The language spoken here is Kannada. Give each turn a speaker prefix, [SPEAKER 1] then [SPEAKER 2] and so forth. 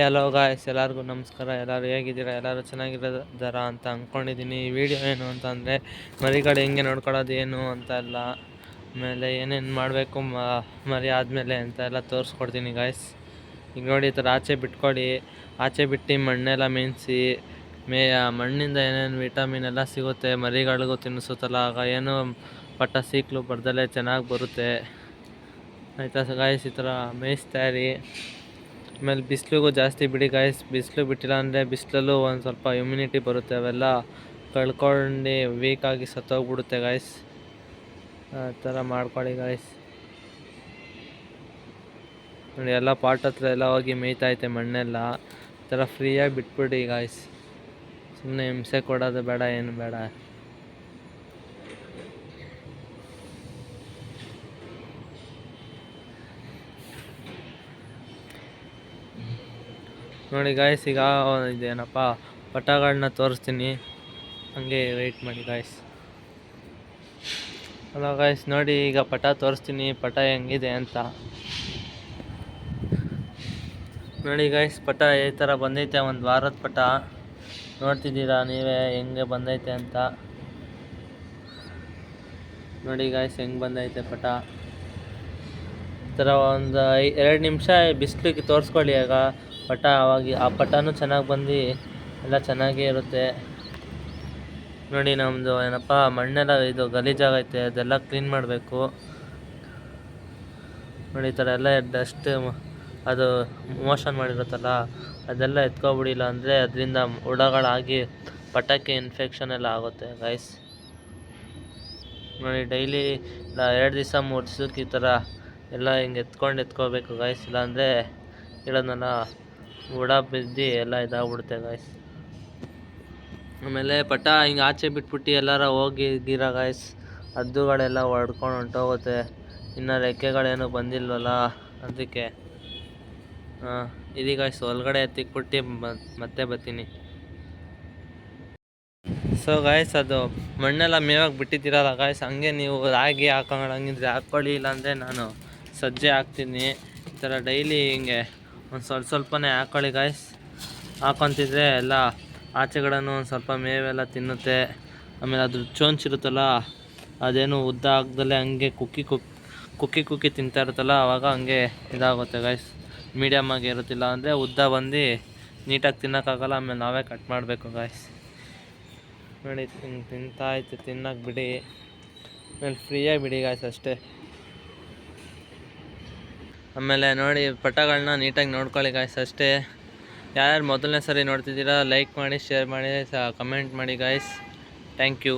[SPEAKER 1] ಹಲೋ ಗಾಯ್ಸ್ ಎಲ್ಲರಿಗೂ ನಮಸ್ಕಾರ. ಎಲ್ಲರೂ ಹೇಗಿದ್ದೀರಾ? ಎಲ್ಲರೂ ಚೆನ್ನಾಗಿರೋದಾರ ಅಂತ ಅಂದ್ಕೊಂಡಿದ್ದೀನಿ ಈ ವಿಡಿಯೋ ಏನು ಅಂತ ಅಂದರೆ ಮರಿಗಳು ಹೆಂಗೆ ನೋಡ್ಕೊಳ್ಳೋದು ಏನು ಅಂತ ಎಲ್ಲ ಆಮೇಲೆ ಏನೇನು ಮಾಡಬೇಕು ಮರಿ ಆದಮೇಲೆ ಅಂತ ಎಲ್ಲ ತೋರಿಸ್ಕೊಡ್ತೀನಿ ಗಾಯ್ಸ್ ಈಗ ನೋಡಿ, ಈ ಥರ ಆಚೆ ಬಿಟ್ಕೊಡಿ ಆಚೆ ಬಿಟ್ಟು ಮಣ್ಣೆಲ್ಲ ಮೇಯಿಸಿ, ಮೇ ಮಣ್ಣಿಂದ ಏನೇನು ವಿಟಮಿನ್ ಎಲ್ಲ ಸಿಗುತ್ತೆ ಮರಿಗಳಿಗೂ ತಿನ್ನಿಸುತ್ತಲ್ಲ, ಆಗ ಏನು ಪಟ್ಟ ಸೀಕ್ಲು ಬರ್ದಲ್ಲೇ ಚೆನ್ನಾಗಿ ಬರುತ್ತೆ. ಆಯಿತಾ ಗಾಯ್ಸ್ ಈ ಥರ ಮೇಯಿಸ್ತಾ ಇರಿ. ಆಮೇಲೆ ಬಿಸಿಲಿಗೂ ಜಾಸ್ತಿ ಬಿಡಿ ಗಾಯ್ಸ್ ಬಿಸಿಲು ಬಿಟ್ಟಿಲ್ಲ ಅಂದರೆ ಬಿಸಿಲಲ್ಲೂ ಒಂದು ಸ್ವಲ್ಪ ಇಮ್ಯುನಿಟಿ ಬರುತ್ತೆ, ಅವೆಲ್ಲ ಕಳ್ಕೊಂಡು ವೀಕಾಗಿ ಸತ್ತೋಗ್ಬಿಡುತ್ತೆ ಗಾಯ್ಸ್ ಆ ಥರ ಮಾಡ್ಕೊಳ್ಳಿ ಗಾಯ್ಸ್ ನೋಡಿ, ಎಲ್ಲ ಪಾಟ್ ಹತ್ರ ಎಲ್ಲ ಹೋಗಿ ಮೇಯ್ತೈತೆ ಮಣ್ಣೆಲ್ಲ. ಈ ಥರ ಫ್ರೀಯಾಗಿ ಬಿಟ್ಬಿಡಿ ಗಾಯ್ಸ್ ಸುಮ್ಮನೆ ಹಿಂಸೆ ಕೊಡೋದು ಬೇಡ, ಏನು ಬೇಡ. ನೋಡಿ ಗಾಯ್ಸ್ ಈಗ ಇದೇನಪ್ಪ, ಪಟಗಳನ್ನ ತೋರಿಸ್ತೀನಿ. ಹಂಗೆ ವೆಯ್ಟ್ ಮಾಡಿ ಗಾಯ್ಸ್ ಹಲೋ ಗಾಯ್ಸ್ ನೋಡಿ ಈಗ ಪಟ ತೋರಿಸ್ತೀನಿ, ಪಟ ಹೆಂಗಿದೆ ಅಂತ. ನೋಡಿ ಗಾಯ್ಸ್ ಪಟ ಈ ಥರ ಬಂದೈತೆ, ಒಂದು ವಾರದ ಪಟ. ನೋಡ್ತಿದ್ದೀರಾ ನೀವೇ, ಹೆಂಗೆ ಬಂದೈತೆ ಅಂತ. ನೋಡಿ ಗಾಯ್ಸ್ ಹೆಂಗೆ ಬಂದೈತೆ ಪಟ. ಈ ಥರ ಒಂದು ಎರಡು ನಿಮಿಷ ಬಿಸಿಲಿಗೆ ತೋರಿಸ್ಕೊಳ್ಳಿ ಆಗ. ಪಟ ಅವಾಗ ಆ ಪಟನೂ ಚೆನ್ನಾಗಿ ಬಂದು, ಎಲ್ಲ ಚೆನ್ನಾಗೇ ಇರುತ್ತೆ. ನೋಡಿ ನಮ್ಮದು ಏನಪ್ಪ, ಮಣ್ಣೆಲ್ಲ ಇದು ಗಲೀಜಾಗೈತೆ ಅದೆಲ್ಲ ಕ್ಲೀನ್ ಮಾಡಬೇಕು. ನೋಡಿ ಈ ಥರ ಎಲ್ಲ ಡಸ್ಟ್ ಅದು ಮೋಷನ್ ಮಾಡಿರುತ್ತಲ್ಲ, ಅದೆಲ್ಲ ಎತ್ಕೊಬಿಡಿಲ್ಲ ಅಂದರೆ ಅದರಿಂದ ಹುಳಗಳಾಗಿ ಪಟಕ್ಕೆ ಇನ್ಫೆಕ್ಷನ್ ಎಲ್ಲ ಆಗುತ್ತೆ ಗೈಸ್ ನೋಡಿ ಡೈಲಿ ಎರಡು ದಿವಸ, ಮೂರು ದಿವ್ಸಕ್ಕೆ ಈ ಥರ ಎಲ್ಲ ಹಿಂಗೆ ಎತ್ಕೊಂಡು ಎತ್ಕೋಬೇಕು ಗೈಸ್ ಇಲ್ಲಾಂದರೆ ಹೇಳೋದ್ನಲ್ಲ ಹುಳ ಬಿದ್ದು ಎಲ್ಲ ಇದಾಗ್ಬಿಡುತ್ತೆ ಗಾಯ್ಸ್ ಆಮೇಲೆ ಪಟ ಹಿಂಗೆ ಆಚೆ ಬಿಟ್ಬಿಟ್ಟು ಎಲ್ಲಾರ ಹೋಗಿ ಗೀರ ಗಾಯ್ಸ್ ಹದ್ದುಗಳೆಲ್ಲ ಹೊಡ್ಕೊಂಡು ಹೊಂಟೋಗುತ್ತೆ. ಇನ್ನು ರೆಕ್ಕೆಗಳೇನು ಬಂದಿಲ್ವಲ್ಲ ಅದಕ್ಕೆ. ಹಾಂ ಇದೀಗ ಗಾಯ್ಸ್ ಒಳಗಡೆ ಎತ್ತಿಕ್ಬಿಟ್ಟು ಮತ್ತೆ ಬರ್ತೀನಿ. ಸೊ ಗಾಯ್ಸ್ ಅದು ಮಣ್ಣೆಲ್ಲ ಮೇವಾಗಿ ಬಿಟ್ಟಿದ್ದೀರಲ್ಲ ಗಾಯ್ಸ್ ಹಂಗೆ ನೀವು ರಾಗಿ ಹಾಕೊಂಡಂಗಿದ್ರೆ ಹಾಕ್ಕೊಳ್ಳಿ ಇಲ್ಲಾಂದರೆ ನಾನು ಸಜ್ಜೆ ಹಾಕ್ತೀನಿ. ಈ ಥರ ಡೈಲಿ ಹಿಂಗೆ ಒಂದು ಸ್ವಲ್ಪ ಸ್ವಲ್ಪನೇ ಹಾಕೊಳ್ಳಿ ಗಾಯ್ಸ್ ಹಾಕೊತಿದ್ರೆ ಎಲ್ಲ ಆಚೆಗಳನ್ನು ಒಂದು ಸ್ವಲ್ಪ ಮೇವೆಲ್ಲ ತಿನ್ನುತ್ತೆ. ಆಮೇಲೆ ಅದ್ರ ಚೋಂಚಿರುತ್ತಲ್ಲ ಅದೇನು ಉದ್ದ ಆಗದಲ್ಲೇ ಹಂಗೆ ಕುಕ್ಕಿ ಕುಕ್, ಕುಕ್ಕಿ ಕುಕ್ಕಿ ತಿಂತಾ ಇರುತ್ತಲ್ಲ ಆವಾಗ ಹಂಗೆ ಇದಾಗುತ್ತೆ ಗಾಯ್ಸ್ ಮೀಡಿಯಮ್ಮಾಗಿ ಇರುತ್ತಿಲ್ಲ ಅಂದರೆ ಉದ್ದ ಬಂದು ನೀಟಾಗಿ ತಿನ್ನೋಕ್ಕಾಗಲ್ಲ, ಆಮೇಲೆ ನಾವೇ ಕಟ್ ಮಾಡಬೇಕು ಗಾಯ್ಸ್ ನೋಡಿ ತಿಂತಾಯ್ತು ತಿನ್ನೋಕೆ ಬಿಡಿ. ಆಮೇಲೆ ಫ್ರೀಯಾಗಿ ಬಿಡಿ ಗಾಯ್ಸ್ ಅಷ್ಟೇ. ಆಮೇಲೆ ನೋಡಿ, ಪಟಗಳನ್ನ ನೀಟಾಗಿ ನೋಡ್ಕೊಳ್ಳಿ ಗಾಯ್ಸ್ ಅಷ್ಟೇ. ಯಾರ್ಯಾರು ಮೊದಲನೇ ಸರಿ ನೋಡ್ತಿದ್ದೀರಾ ಲೈಕ್ ಮಾಡಿ ಶೇರ್ ಮಾಡಿ ಕಮೆಂಟ್ ಮಾಡಿ ಗಾಯ್ಸ್ ಥ್ಯಾಂಕ್ ಯು